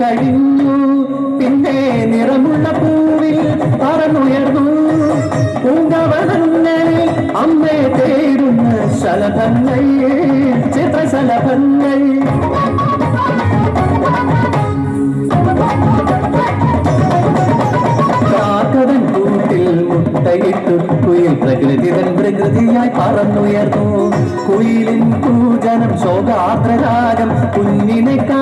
കഴിഞ്ഞു. പിന്നെ നിറമുള്ള പൂവിൽ പറന്നുയർ അമ്മയെ തേടുന്ന ശലഭങ്ങൾ ചിത്രശലഭങ്ങൾ കാക്കവൻ കൂട്ടിൽ മുട്ടയിട്ടു കുയിൽ പ്രകൃതിതൻ പ്രകൃതിയായി പറന്നുയർന്നു. കുയിലിൻ പൂജനം ശോകാർദ്രരാഗം കുഞ്ഞിനെ കാണാതെ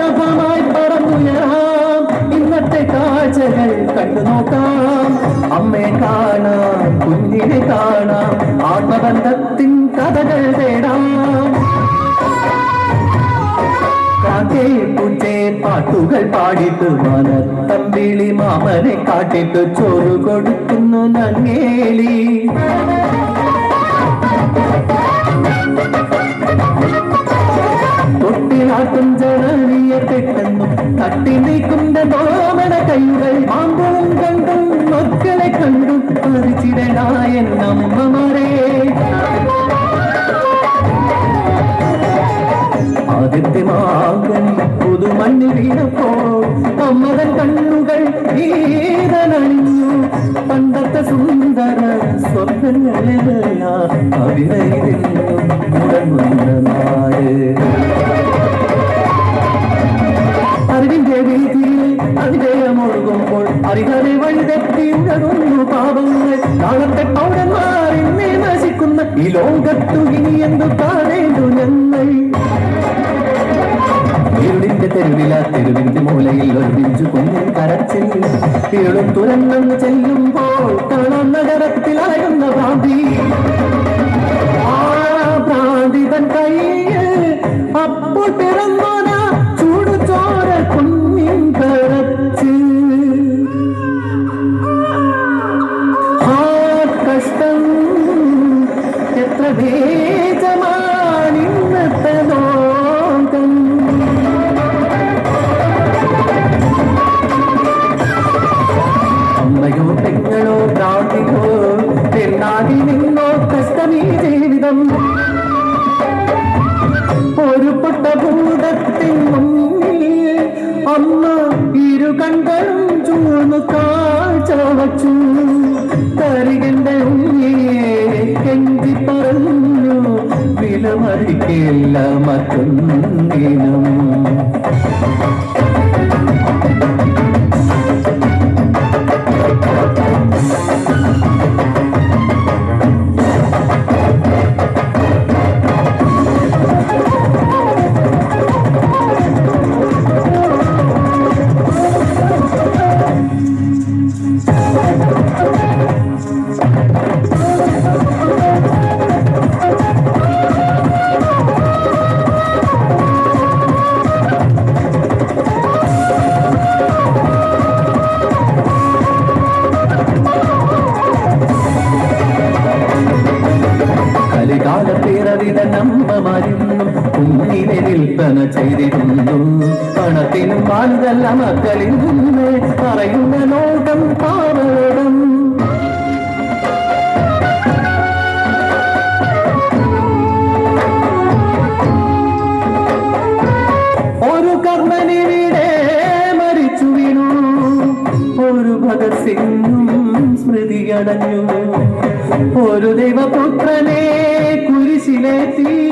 ചിത്രശലഭമായി പറന്നുയരാം ഇന്നത്തെ കാഴ്ചകൾ കണ്ടു നോക്കാം. അമ്മയെ കാണാം കുഞ്ഞിനെ കാണാം ആത്മബന്ധത്തിൻ കഥകൾ തേടാം. പാട്ടുകൾ പാടിട്ട് മനത്തമ്പിളി മാമനെ കാട്ടിട്ട് ചോറ് കൊടുക്കുന്നു നങ്ങേലി. തൊട്ടിലാട്ടും ജനനിയെ പെട്ടെന്നു തട്ടി നീക്കുന്ന നോമന കൈകൾ മാമ്പും കണ്ടും മക്കളെ കണ്ടു പറിച്ചിടനായ നമ്മമാരെ ആദ്യത്തെ മാകൻ പുതുമണ്ണിൽ വീണപ്പോൾ അമ്മതൻ കണ്ണുകൾ ഈതനണിഞ്ഞു പണ്ടത്തെ സുന്ദര സ്വപ്നങ്ങളെല്ലാം അഭിനയിക്കുന്നു മുടങ്ങുന്ന നാട് അറിവിന്റെ വീതിയിൽ അതിജയമൊഴുകുമ്പോൾ അറികളെ വഴിതെറ്റി പാപങ്ങൾ നാളത്തെ പൗരന്മാർ ഇന്നേ നശിക്കുന്ന ഈ ലോകത്തു ഇനി എന്തു കാണേണ്ടു ഞങ്ങൾ? ഇരുളിന്റെ തെരുവില തെരുവിന്റെ മൂലയിൽ ഒരു ബിഞ്ചു കുഞ്ഞൻ കരച്ചിൽ. ഇരുളും തുരന്നു ചെല്ലുമ്പോൾ ഒരു പൊട്ടഭൂതത്തിൻ മുന്നിൽ അമ്മ ഇരു കണ്ടറും ചൂന്ന് കാഴ്ച വച്ചു തരികന്റെ ഉണ്ണിയെ കെഞ്ചി പറഞ്ഞു വിലമറിക്കില്ല മറ്റൊന്നിനും. വിൽപ്പന ചെയ്തിരുന്നു. പണത്തിനും പാലുതല്ല മക്കളിൽ നിന്ന് പറയുന്ന ലോകം പാവലോകം. ഒരു കർമ്മനിവിടെ മരിച്ചു വീണു. ഒരു ഭഗത് സിംഗും സ്മൃതിയടഞ്ഞു. ഒരു ദൈവപുത്രനെ കുരിശിലേറ്റി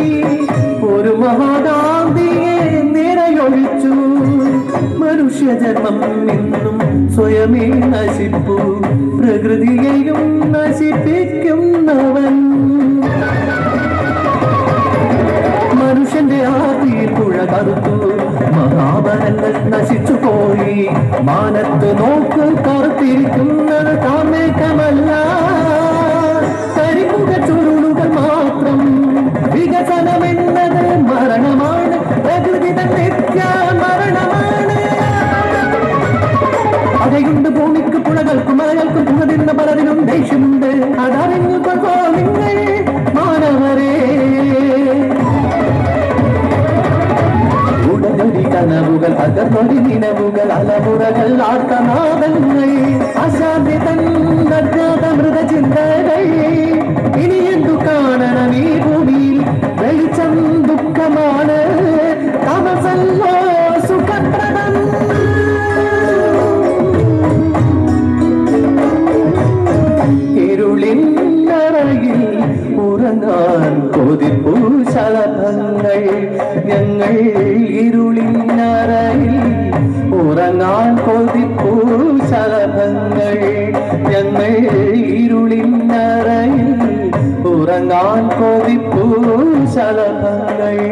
ഒരു മഹാകാന്തിയെ നിറയൊഴിച്ചു. മനുഷ്യജന്മം എന്നും സ്വയമേ നശിപ്പു. പ്രകൃതിയെയും നശിപ്പിക്കുന്നവൻ. മനുഷ്യന്റെ ആദിയിൽ പുഴ കറുത്തു. മഹാബലങ്ങൾ നശിച്ചു പോയി മാനത്ത് നോക്ക് അകയുണ്ട് ഭൂമിക്ക് പുഴകൾക്കും മലകൾക്കും പുറതിരുന്ന പലതിനും ദേഷ്യമുണ്ട് അതറിഞ്ഞു കൊള്ളോ നിങ്ങൾ മാനവരേ ഉടനടി കനവുകൾ അകന്നൊരി നിലവുകൾ അലമുറകൾ ആർത്തനാദങ്ങൾ അശാന്തി இருளின் அறையில் உறங்கான் கொதிப்பு சலபங்கள். எங்கள் இருளின் அறையில் உறங்கான் கொதிப்பு சலபங்கள். எங்கள் இருளின் அறையில் உறங்கான் கொதிப்பு சலபங்கள்.